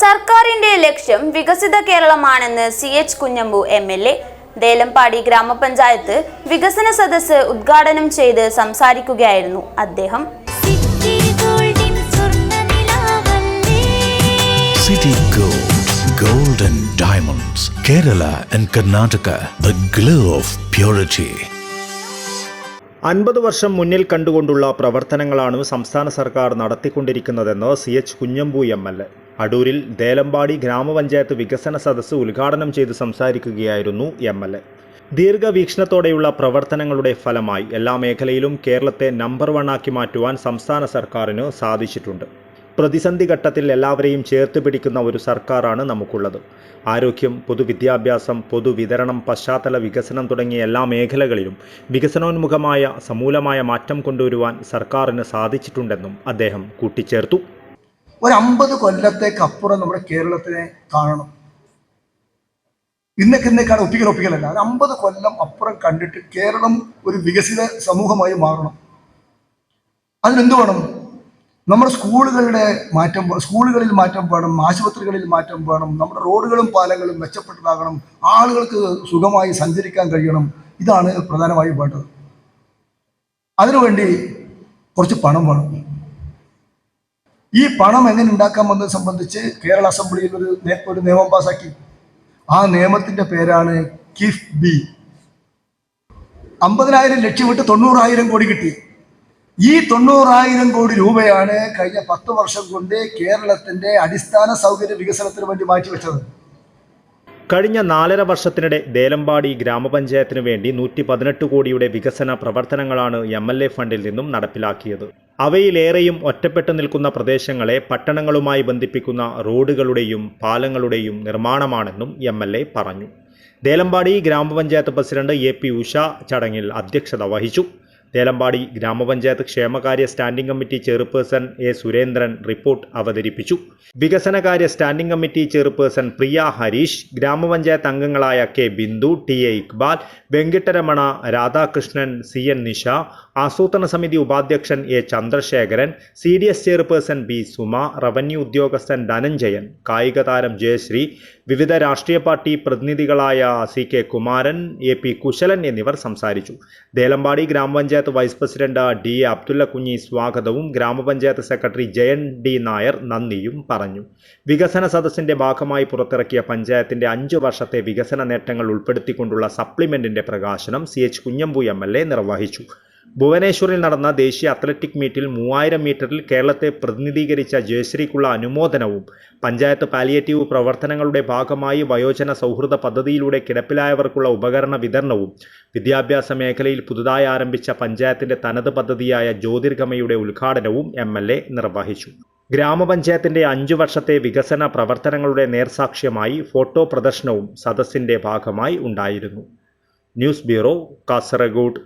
സർക്കാരിന്റെ ലക്ഷ്യം വികസിത കേരളമാണെന്ന് C H Kunhambu M L A. Delampady ഗ്രാമപഞ്ചായത്ത് വികസന സദസ്സ് ഉദ്ഘാടനം ചെയ്ത് സംസാരിക്കുകയായിരുന്നു അദ്ദേഹം. City Goldin Diamonds City Gold, Gold and Diamonds, Kerala and Karnataka, the glow of purity. അൻപത് വർഷം മുന്നിൽ കണ്ടുകൊണ്ടുള്ള പ്രവർത്തനങ്ങളാണ് സംസ്ഥാന സർക്കാർ നടത്തിക്കൊണ്ടിരിക്കുന്നതെന്ന് C H Kunhambu M L A. അടൂരിൽ ദേലമ്പാടി ഗ്രാമപഞ്ചായത്ത് വികസന സദസ്സ് ഉദ്ഘാടനം ചെയ്ത് സംസാരിക്കുകയായിരുന്നു എം എൽ എ. ദീർഘവീക്ഷണത്തോടെയുള്ള പ്രവർത്തനങ്ങളുടെ ഫലമായി എല്ലാ മേഖലയിലും കേരളത്തെ നമ്പർ വണ്ണാക്കി മാറ്റുവാൻ സംസ്ഥാന സർക്കാരിന് സാധിച്ചിട്ടുണ്ട്. പ്രതിസന്ധി ഘട്ടത്തിൽ എല്ലാവരെയും ചേർത്ത് പിടിക്കുന്ന ഒരു സർക്കാരാണ് നമുക്കുള്ളത്. ആരോഗ്യം പൊതുവിദ്യാഭ്യാസം പൊതുവിതരണം പശ്ചാത്തല വികസനം തുടങ്ങിയ എല്ലാ മേഖലകളിലും വികസനോന്മുഖമായ സമൂലമായ മാറ്റം കൊണ്ടുവരുവാൻ സർക്കാരിന് സാധിച്ചിട്ടുണ്ടെന്നും അദ്ദേഹം കൂട്ടിച്ചേർത്തു. ഒരു കൊല്ലത്തേക്കപ്പുറം നമ്മുടെ കേരളത്തിനെ കാണണം. ഇന്നൊക്കെ ഇന്നേക്കാണ് ഒപ്പിക്കൽ ഒപ്പിക്കലല്ല. ഒരു അമ്പത് കൊല്ലം അപ്പുറം കണ്ടിട്ട് കേരളം ഒരു വികസിത സമൂഹമായി മാറണം. അതിനെന്ത് വേണം? നമ്മുടെ സ്കൂളുകളുടെ മാറ്റം സ്കൂളുകളിൽ മാറ്റം വേണം ആശുപത്രികളിൽ മാറ്റം വേണം നമ്മുടെ റോഡുകളും പാലങ്ങളും മെച്ചപ്പെട്ടതാകണം ആളുകൾക്ക് സുഖമായി സഞ്ചരിക്കാൻ കഴിയണം. ഇതാണ് പ്രധാനമായും വേണ്ടത്. അതിനുവേണ്ടി കുറച്ച് പണം വേണം. ഈ പണം എങ്ങനെ ഉണ്ടാക്കാമെന്നത് സംബന്ധിച്ച് കേരള അസംബ്ലിയിൽ ഒരു ഒരു നിയമം പാസാക്കി. ആ നിയമത്തിന്റെ പേരാണ് കിഫ് ബി. അമ്പതിനായിരം ലക്ഷ്യമിട്ട് തൊണ്ണൂറായിരം കോടി കിട്ടി. ഈ തൊണ്ണൂറായിരം കോടി രൂപയാണ് കഴിഞ്ഞ പത്ത് വർഷം കൊണ്ട് കേരളത്തിന്റെ അടിസ്ഥാന സൗകര്യ വികസനത്തിന് വേണ്ടി മാറ്റിവെച്ചത് കഴിഞ്ഞ നാലര വർഷത്തിനിടെ ദേലമ്പാടി ഗ്രാമപഞ്ചായത്തിനു വേണ്ടി നൂറ്റി പതിനെട്ട് കോടിയുടെ വികസന പ്രവർത്തനങ്ങളാണ് എം എൽ എ ഫണ്ടിൽ നിന്നും നടപ്പിലാക്കിയത്. അവയിലേറെയും ഒറ്റപ്പെട്ടു നിൽക്കുന്ന പ്രദേശങ്ങളെ പട്ടണങ്ങളുമായി ബന്ധിപ്പിക്കുന്ന റോഡുകളുടെയും പാലങ്ങളുടെയും നിർമ്മാണമാണെന്നും എം പറഞ്ഞു. ദേലമ്പാടി ഗ്രാമപഞ്ചായത്ത് പ്രസിഡന്റ് എ പി ഉഷ ചടങ്ങിൽ അധ്യക്ഷത വഹിച്ചു. തേലമ്പാടി ഗ്രാമപഞ്ചായത്ത് ക്ഷേമകാര്യ standing committee chairperson A Surendran report അവതരിപ്പിച്ചു. വികസനകാര്യ standing committee chairperson Priya Harish ഗ്രാമപഞ്ചായത്ത് അംഗങ്ങളായ K Bindu T A Iqbal Venkataramana Radhakrishnan C N Nisha ആസൂത്രണ സമിതി ഉപാധ്യക്ഷൻ A Chandrasekharan C D S chairperson B Suma revenue ഉദ്യോഗസ്ഥൻ ധനഞ്ജയൻ കായിക താരം ജയശ്രീ വിവിധ രാഷ്ട്രീയ party പ്രതിനിധികളായ C K Kumaran A P Kushalan എന്നിവർ സംസാരിച്ചു. ദേലമ്പാടി ഗ്രാമപഞ്ചായത്ത് vice president D A Abdulla Kunhi സ്വാഗതവും ഗ്രാമപഞ്ചായത്ത് സെക്രട്ടറി ജയൻ ഡി നായർ നന്ദിയും പറഞ്ഞു. വികസന സദസ്സിന്റെ ഭാഗമായി പുറത്തിറക്കിയ പഞ്ചായത്തിന്റെ അഞ്ചു വർഷത്തെ വികസന നേട്ടങ്ങൾ ഉൾപ്പെടുത്തിക്കൊണ്ടുള്ള സപ്ലിമെന്റിന്റെ പ്രകാശനം സി എച്ച് കുഞ്ഞമ്പു എ നിർവഹിച്ചു. ഭുവനേശ്വറിൽ നടന്ന ദേശീയ അത്ലറ്റിക് മീറ്റിൽ മൂവായിരം മീറ്ററിൽ കേരളത്തെ പ്രതിനിധീകരിച്ച ജയശ്രീക്കുള്ള അനുമോദനവും പഞ്ചായത്ത് പാലിയേറ്റീവ് പ്രവർത്തനങ്ങളുടെ ഭാഗമായി വയോജന സൗഹൃദ പദ്ധതിയിലൂടെ കിടപ്പിലായവർക്കുള്ള ഉപകരണ വിതരണവും വിദ്യാഭ്യാസ മേഖലയിൽ പുതുതായി ആരംഭിച്ച പഞ്ചായത്തിന്റെ തനത് പദ്ധതിയായ ജ്യോതിർഗമയുടെ ഉദ്ഘാടനവും എം നിർവഹിച്ചു. ഗ്രാമപഞ്ചായത്തിന്റെ അഞ്ചു വർഷത്തെ വികസന പ്രവർത്തനങ്ങളുടെ നേർസാക്ഷ്യമായി ഫോട്ടോ പ്രദർശനവും സദസ്സിന്റെ ഭാഗമായി ഉണ്ടായിരുന്നു. News bureau Kasaragod.